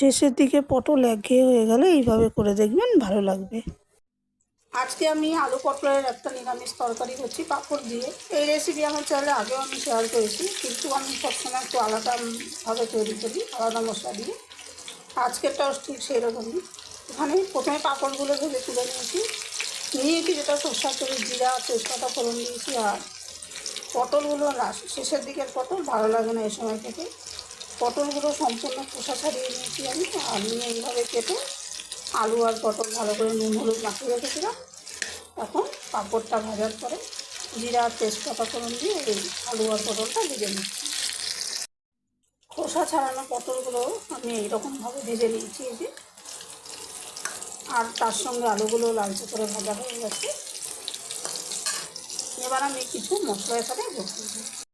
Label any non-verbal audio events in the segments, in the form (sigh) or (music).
শেষের দিকে পটল একঘেয়ে হয়ে গেলে এইভাবে করে দেখবেন ভালো লাগবে। আজকে আমি আলু পটলের একটা নিরামিষ তরকারি করছি পাঁপড় দিয়ে। এই রেসিপি আমার চ্যানেলে আগেও আমি শেয়ার করেছি, কিন্তু আমি সবসময় একটু আলাদাভাবে তৈরি করি, আলাদা মশলা দিয়ে। আজকেরটাও ঠিক সেই রকমই এখানে প্রথমে পাঁপড়গুলো ভেজে তুলে নিয়েছি। নিয়েছি যেটা সরষা করে জিরা, তেজপাতা ফোড়ন দিয়েছি আর পটলগুলো শেষের দিকের পটল ভালো লাগে না এই সময় থেকে পটলগুলো সম্পূর্ণ খোসা ছাড়িয়ে নিয়েছি আমি। নিয়ে এইভাবে কেটে আলু আর পটল ভালো করে নুন, হলুদ মাখিয়ে রেখেছিলাম। এখন পাঁপড়টা ভাজার পরে জিরা, তেজপাতা, ফোড়ন দিয়ে এই আলু আর পটলটা ভেজে নিচ্ছি। খোসা ছাড়ানো পটলগুলো আমি এইরকমভাবে ভেজে নিয়েছি এই যে। আর তার সঙ্গে আলুগুলো লালচে করে ভাজা হয়ে গেছে। এবার আমি কিছু মশলা এখানে করব।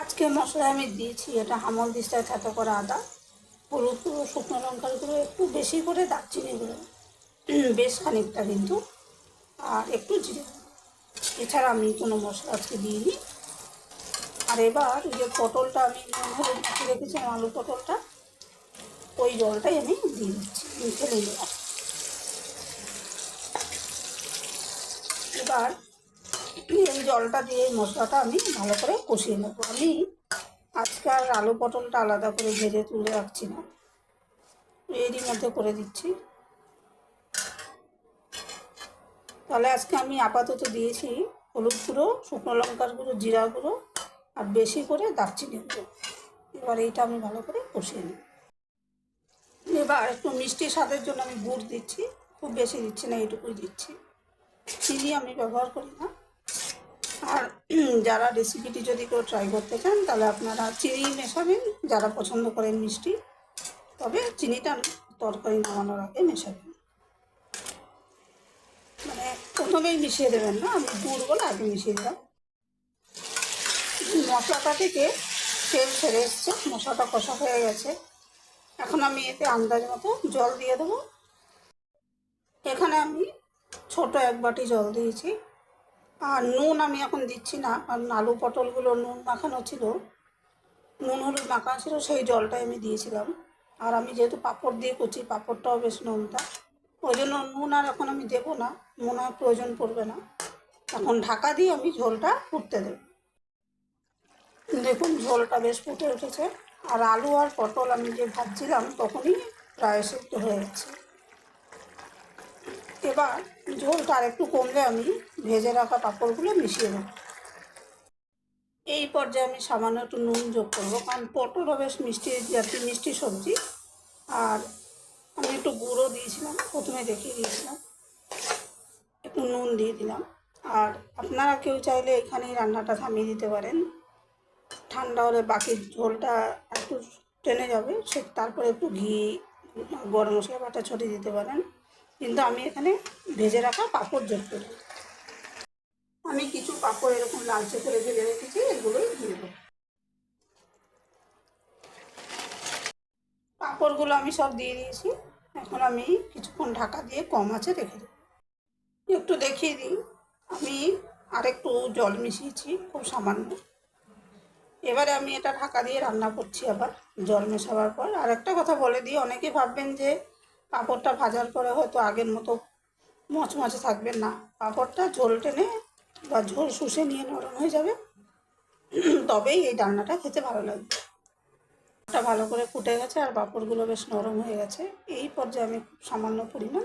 আজকে মশলা আমি দিয়েছি, এটা হামল দিস্তায় থেতো করা আদা, হলুদ গুঁড়ো, শুকনো লঙ্কার গুঁড়ো, একটু বেশি করে দারচিনি গুঁড়ো বেশ খানিকটা কিন্তু, আর একটু জিরে এছাড়া আমি কোনো মশলা আজকে দিইনি। আর এবার যে পটলটা আমি হলুদ মাখিয়ে রেখেছিলাম আলু পটলটা, ওই জলটাই আমি দিয়ে দিচ্ছি ফেলে এবার এই জলটা দিয়ে এই মশলাটা আমি ভালো করে কষিয়ে নেব। আমি আজকে আর আলু পটলটা আলাদা করে ভেজে তুলে রাখছি না। এরই মধ্যে করে দিচ্ছি। তাহলে আজকে আমি আপাতত দিয়েছি হলুদ গুঁড়ো, শুকনো লঙ্কার গুঁড়ো, জিরা গুঁড়ো আর বেশি করে দারচিনি গুঁড়ো। এবার এইটা আমি ভালো করে কষিয়ে নিই এবার একটু মিষ্টি স্বাদের জন্য আমি গুড় দিচ্ছি। খুব বেশি দিচ্ছি না, এইটুকুই দিচ্ছি। চিনি আমি ব্যবহার করি না। আর (clears throat) যারা রেসিপিটি যদি কেউ ট্রাই করতে চান, তাহলে আপনারা চিনি মেশাবেন, যারা পছন্দ করেন মিষ্টি। তবে চিনিটা তরকারি নামানোর আগে মেশাবেন। মানে প্রথমেই মিশিয়ে দেবেন না, আমি গুড়গুলো আগে মিশিয়ে দিলাম। মশলাটা থেকে তেল ছেড়ে এসছে, মশলাটা কষা হয়ে গেছে। এখন আমি এতে আন্দাজ মতো জল দিয়ে দেবো। এখানে আমি ছোট এক বাটি জল দিয়েছি। আর নুন আমি এখন দিচ্ছি না কারণ আলু পটলগুলো নুন মাখানো ছিল। নুন হলুদ মাখানো ছিল, সেই জলটাই আমি দিয়েছিলাম। আর আমি যেহেতু পাঁপড় দিয়ে করছি পাঁপড়টাও বেশ নুনটা। ওই জন্য নুন আর এখন আমি দেবো না, নুন আর প্রয়োজন পড়বে না। এখন ঢাকা দিয়ে আমি ঝোলটা ফুটতে দেব। দেখুন ঝোলটা বেশ ফুটে উঠেছে। আর আলু আর পটল আমি যে ভাজছিলাম, তখনই প্রায় সেদ্ধ হয়ে গেছে। এবার ঝোলটা আর একটু কমলে আমি ভেজে রাখা পাঁপড়গুলো মিশিয়ে দেবো এই পর্যায়ে আমি সামান্য একটু নুন যোগ করব, কারণ পটলও বেশ মিষ্টি, জাতীয় মিষ্টি সবজি। আর আমি একটু গুঁড়ো দিয়েছিলাম, প্রথমে দেখিয়ে দিয়েছিলাম। একটু নুন দিয়ে দিলাম। আর আপনারা কেউ চাইলে এখানেই রান্নাটা থামিয়ে দিতে পারেন। ঠান্ডা হলে বাকি ঝোলটা একটু টেনে যাবে, সে তারপরে একটু ঘি, গরম মশলা বাটা ছড়িয়ে দিতে পারেন। কিন্তু আমি এখানে ভেজে রাখা পাঁপড় যোগ করি। আমি কিছু পাঁপড় এরকম লালচে করে ভেজে রেখেছি, এগুলোই দিয়ে দেবো। পাঁপড়গুলো আমি সব দিয়ে দিয়েছি। এখন আমি কিছুক্ষণ ঢাকা দিয়ে কম আছে রেখে দেবো। একটু দেখিয়ে দিই, আমি আরেকটু জল মিশিয়েছি খুব সামান্য। এবারে আমি এটা ঢাকা দিয়ে রান্না করছি আবার, জল মেশাবার পর। আর একটা কথা বলে দিই, অনেকে ভাববেন যে পাঁপড়টা ভাজার পরে হয়তো আগের মতো মচমচে থাকবে না। পাঁপড়টা ঝোল টেনে বা ঝোল শুষে নিয়ে নরম হয়ে যাবে। তবেই এই রান্নাটা খেতে ভালো লাগবে। এটা ভালো করে ফুটে গেছে আর পাঁপড়গুলো বেশ নরম হয়ে গেছে। এই পর্যায়ে আমি খুব সামান্য পরিমাণ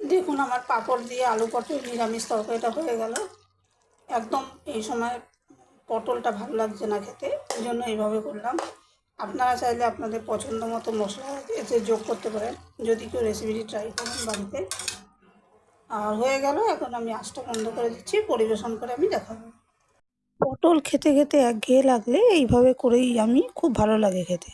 দেখুন আমার পাঁপড় দিয়ে আলু পটল নিরামিষ তরকারিটা হয়ে গেল। একদম এই সময় পটলটা ভালো লাগছে না খেতে ওই জন্য এইভাবে করলাম। আপনারা চাইলে আপনাদের পছন্দ মতো মশলা এতে যোগ করতে পারেন। যদি কেউ রেসিপিটি ট্রাই করেন বাড়িতে। আর হয়ে গেল, এখন আমি আঁচটা বন্ধ করে দিচ্ছি, পরিবেশন করে আমি দেখাবো। পটল খেতে খেতে একঘেয়ে লাগলে এইভাবে করেই আমি খুব ভালো লাগে খেতে।